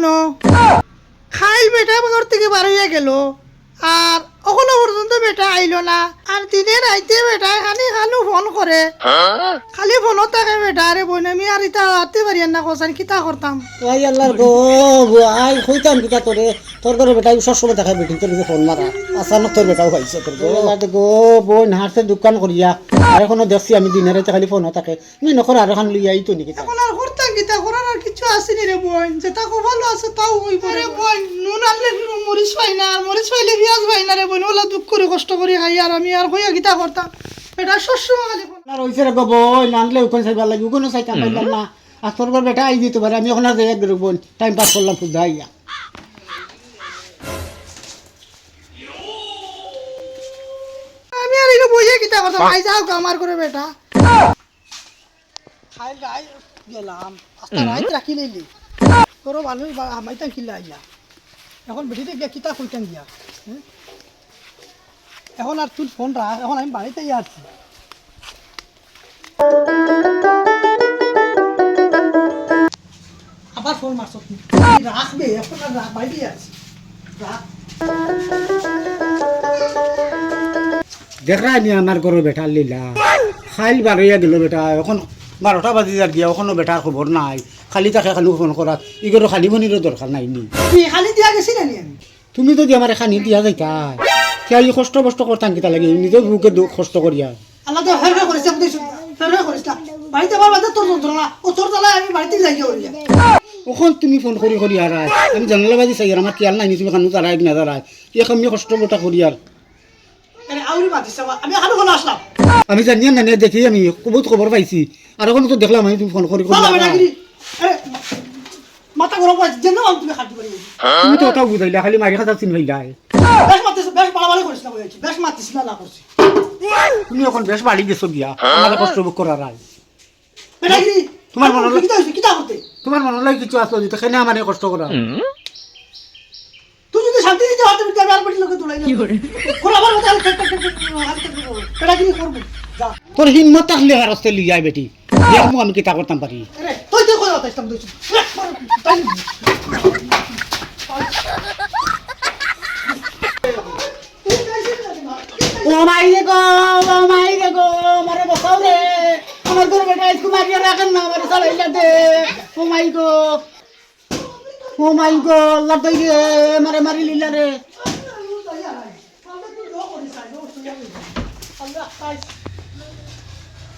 শুনো। খাইল বেটা ঘর থেকে বার হইয়া গেল। আর এখনও পর্যন্ত বেটা আইলো না। আর দিনে রাইতে বেটা খালি খালু ফোন করে খালি ফোনত থাকে বেটা আরে বোন আমি আর ইটা হাতে পারি না কোসান কিতা করতাম আই আল্লাহর গো আই কইতাম কিতা তোরে তোর ঘরে বেটা সবসময় দেখা বেটি তোর ফোন মারা আসানক তোর বেটাও পাইছে তোর গো গো বোন হাতে দোকান করিয়া আর এখনও দেখছি আমি দিনের রাতে খালি ফোন থাকে। আমি নকর আর এখন লইয়া আইতো নাকি এখন আর করতাম কিতা করার আর কিছু আসেনি রে বোন যেটা খুব ভালো আছে তাও হইব রে বোন নুন আনলে মরিচ পাই না আর মরিচ পাইলে পেঁয়াজ পাই না রে বোন ওলা দুঃখ করে কষ্ট করে খাই আর আমি আর হইয়া কিতা করতাম। এটা শস্য আর হইছে রে গো বোন আনলে ওখানে চাইবার লাগি ওখানে চাইতাম পাইলাম না। আর তোর ঘর বেটা আই দিতে পারে আমি আর যাই একবার বোন টাইম পাস করলাম আমি আর বইয়ে করতাম আই যাও আমার করে বেটা। খাই গাই গেলাম। আস্তা রাইত রাখি লইলি। তোর মানুষ আমাইতাম কিলা আইয়া। এখন বেটিতে গিয়া কিতা কইতাম গিয়া হুম? এখন আর তুই ফোন রাখ এখন আমি বাড়িতে ইয়া আছি। আবার ফোন মারছ রাখবে এখন আর রাখ বাড়িতে আছি। দেখা নি আমার ঘরের বেটার লীলা। খাইল বারইয়া গেল বেটা, এখন বারোটা বাজি যার গিয়া ওখানে বেটার খবর নাই। খালি তাকে খালি ফোন করা ইগর খালি বনিরও দরকার নাই নি। খালি দিয়া গেছি না তুমি যদি আমার খানি দিয়া যাইতা কে এই কষ্ট কষ্ট করতাম কিতা লাগে নিজে বুকে দুঃখ কষ্ট করিয়া আল্লাহ তো হেরে বুঝিস হেরে করিস না বাড়িতে আমার বাদে তোর যন্ত্রণা ও তোর তালায় আমি বাড়িতে যাই করি ওখান তুমি ফোন করি করি আর আয়। আমি জানালা বাজি চাই আর আমার খেয়াল নাই তুমি খানু তারাই না তারাই এক আমি কষ্ট বটা আউরি মাতিস আমি হালু হলো আসলাম আমি জানি না না দেখি আমি বহুত খবর পাইছি। আর এখন তো দেখলাম আমি তুমি ফোন করি করি বাবা আর বেটা আয়। গিরি আরে মাথা গরম হয়েছে যেন আমি তুমি খাটি পারি তুমি তো ওটাও বুঝাইলা খালি মারি খাতা চিন হইলাই বেশ মাতিস বেশ বাড়াবাড়ি করিস না বলেছি বেশ মাতিস না না করছি তুমি এখন বেশ বাড়ি গেছো গিয়া আমার কষ্ট বুক করার আয় বেটা গিরি তোমার মনে তোমার মনে লাগে কিছু আসলো দিতে খেনে আমার কষ্ট করা তুই যদি শান্তি দিতে হাতে বিতে আমি আর বেটি লোকে দৌড়াই কি করে কোন আবার মতো হাতে বেটা গিরি যা তোর হিম্মত থাকলে আর আসতে বেটি দেখব আমি কিতা করতাম পারি। আরে তুই তুই কোথাও তাইতাম তুই ও মাই রে গো ও মাই রে গো আমারে বসাও রে। আমার তোর বেটা আজকে মারিয়া রাখেন না আমার সালাইলা দে। ও মাই গো ও মাই গো আল্লাহ দই রে মারে মারি লিলা রে।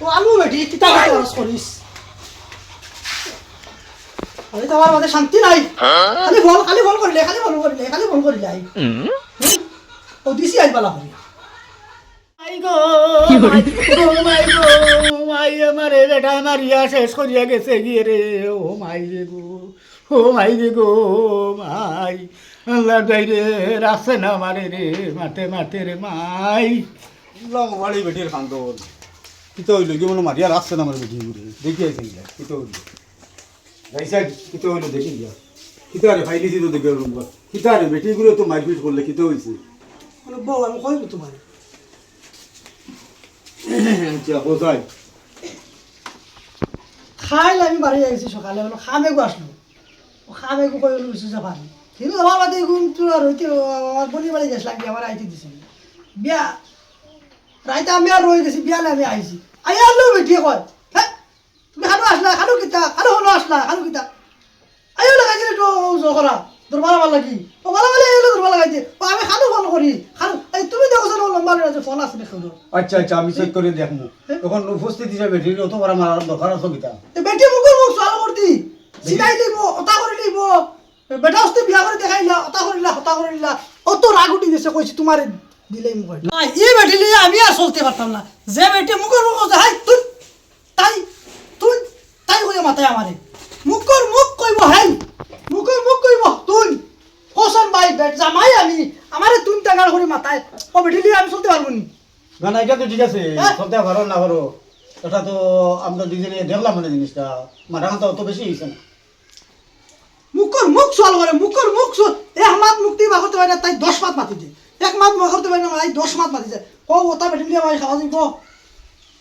ও আলু বেটি কিতা রস করিস? আমি তো আমার মাঝে শান্তি নাই। খালি ফোন খালি ফোন করিলে খালি ফোন করিলে খালি ফোন করিলে আই ও দিছি আই পালা করি মাই গো ও মাই গো মাই আমারে বেটা মারিয়া শেষ করিয়া গেছে গিয়ে রে। ও মাই রে গো ও মাই রে গো মাই। আল্লাহ দই রে রাখছে না মারে রে মাতে মাতে রে মাই। বাড়ি বেটির খান্দন কিতো হইল কি মনে মারিয়া রাখছে না আমার বেটি ঘুরে দেখি আইসে গিয়া কিতো হইল রাইসা কিতো হইল দেখি গিয়া কিতো আরে ফাইলিছি তো দেখে রুম কিতো আরে বেটি ঘুরে তো মারপিট করলে কিতো হইছে বউ আমি কইব তোমার আচ্ছা কোথায় খাইলে আমি বাড়ি যাইছি সকালে বলো খামে গো আসলো ও খামে গো কই লুসু যাবার কিন্তু আমার বাদে ঘুম তো আর হইতে আমার বলি বাড়ি গেছিলাম কি আমার আইতে দিছিল বিয়া রাইতে আমি আর রয়ে গেছি বিয়া আমি আইছি আই আলো বেটিয়ে কয় হ্যাঁ তুমি খানো আসলা খানো কিতা খানো হলো আসলা খানো কিতা। আইও লাগাইছিল তো জখরা দুর্বল ভালো লাগি। ও ভালো ভালো এলো দুর্বল লাগাইছে ও আমি খানো ফোন করি খানো এই তুমি দেখো না লম্বা লড়াই ফোন আছে দেখো আচ্ছা আচ্ছা আমি চেক করে দেখব। তখন উপস্থিত হিসাবে বেটির অত বড় মারার দরকার আছে কিতা বেটি মুখের মুখ সওয়াল করতি। সিধাই লিব ওটা করে লিব বেটা হস্তে বিয়া করে দেখাইলা হতা করিলা হতা করিলা অত রাগ উঠি গেছে কইছি তোমার দিলেই মুখ নাই এই বেটি লিয়ে আমি আর চলতে পারতাম না। যে বেটি মুখের মুখ হাই তুই তাই তুই তাই কইয়া মাথায় আমারে। মুখর মুখ কইব হাই মুখর মুখ কইব তুই কোসন ভাই বেট জামাই আমি আমারে তুই টাঙ্গাল করে মাথায়। ও বেটি লিয়ে আমি চলতে পারব নি। না না এটা তো ঠিক আছে হ্যাঁ। সন্দেহ পারো না পারো এটা তো আমরা দুজনে দেখলাম মানে জিনিসটা। মাথা তো অত বেশি হয়েছে না। মুখর মুখ চল করে মুখর মুখ চল। এক মাত মুক্তি বা করতে পারে না তাই দশ মাত মাতি দে। এক মাত মা করতে পারে না তাই দশ মাত মাতি যায় ক ওটা বেটি লিয়ে আমার খাওয়া দিব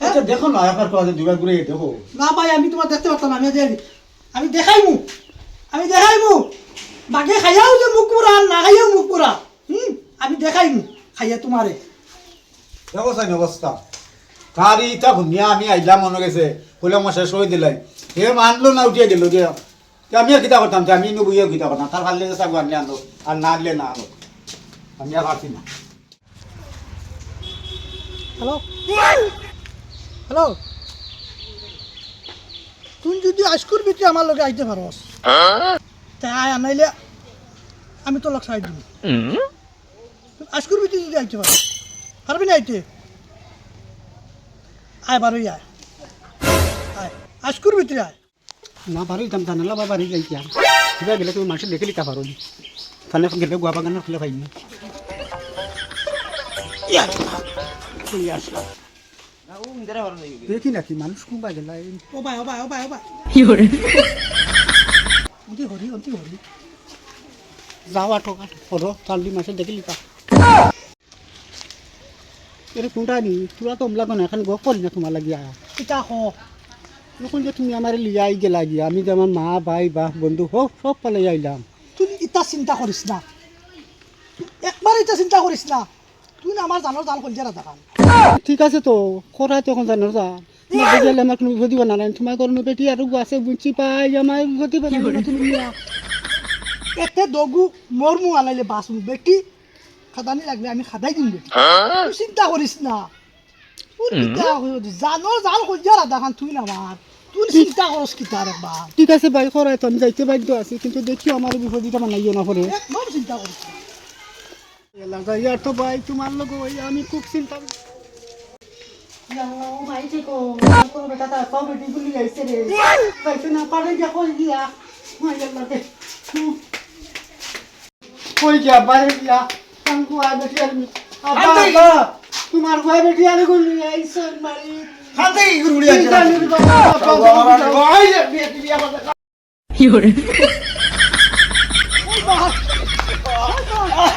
আচ্ছা দেখো না একবার কথা দুবার ঘুরে দেখো। না ভাই আমি তোমার দেখতে পারতাম আমি আজ আমি দেখাইমু। আমি দেখাইমু। বাকি খাইয়াও যে মুখ পুরা না খাইয়াও মুখ পুরা। হুম? আমি দেখাইমু খাইয়া তোমারে। দেখো সাইন অবস্থা কারি তা ঘুমিয়া আমি আইলাম মনে গেছে কইলে আমার শেষ হয়ে দিলাই। হে মানলো না উঠিয়ে গেল যে আমি আর কিতা করতাম আমি নো বইয়া কিতা করতাম। তার ভালো লেগে সাগু আনলে আনলো আর না আনলে না আনো আমি আর পারছি না। হ্যালো? হ্যালো? তুই যদি আজকুর ভিতরে আমার লগে আইতে পারস। তাই আনাইলে আমি তো লগ সাইড দিব। আজকুর ভিতরে যদি আইতে পারস। পারবি না আইতে? আয় বারোই আয়। আয়। আজকুর ভিতরে আয়। না পারো ইতাম জানালা বা বাড়ি যাই কিয়া কিবা গেলে তুমি মানুষের দেখে লিখা পারো থানে গেলে গুয়া বাগানের খুলে পাইনি। দেখি নাকি মানুষ কোনবা গেলা ও ভাই ও ভাই ও ভাই ও ভাই অন্তি নি তোমার লাগিয়া কিতা হ যে তুমি আমার লিয়াই গেলা গিয়া আমি যেমন মা ভাই বাপ বন্ধু হোক সব পালে আইলাম তুই ইটা চিন্তা করিস না। একবার ইটা চিন্তা করিস না। তুই না আমার জানোর জাল কলজা না দেখান ঠিক আছে তো করা তখন জানো যা গেলে আমার কোনো বিপদ বানা নাই তোমার কোনো বেটি আর আছে? বুঝছি পাই আমার বিপদ বানা এতে দগু মোর মু বেটি। খাদানি লাগলে আমি খাদাই দিম বেটি। চিন্তা করিস না। জানোর জাল কলজা না দেখান তুই না আমার। চিন্তা করস কি তার একবার ঠিক আছে ভাই তো আমি যাইতে বাধ্য আছি কিন্তু দেখি আমার বিপদটা বানাইও না পরে। চিন্তা করিস এলাকা ইয়ার তো ভাই তোমার লোক ওই আমি খুব চিন্তা তোমার ভাই বেটি আমি গুলি আইছে মারি। খাতে ঘুরে জানির বাবা আইছে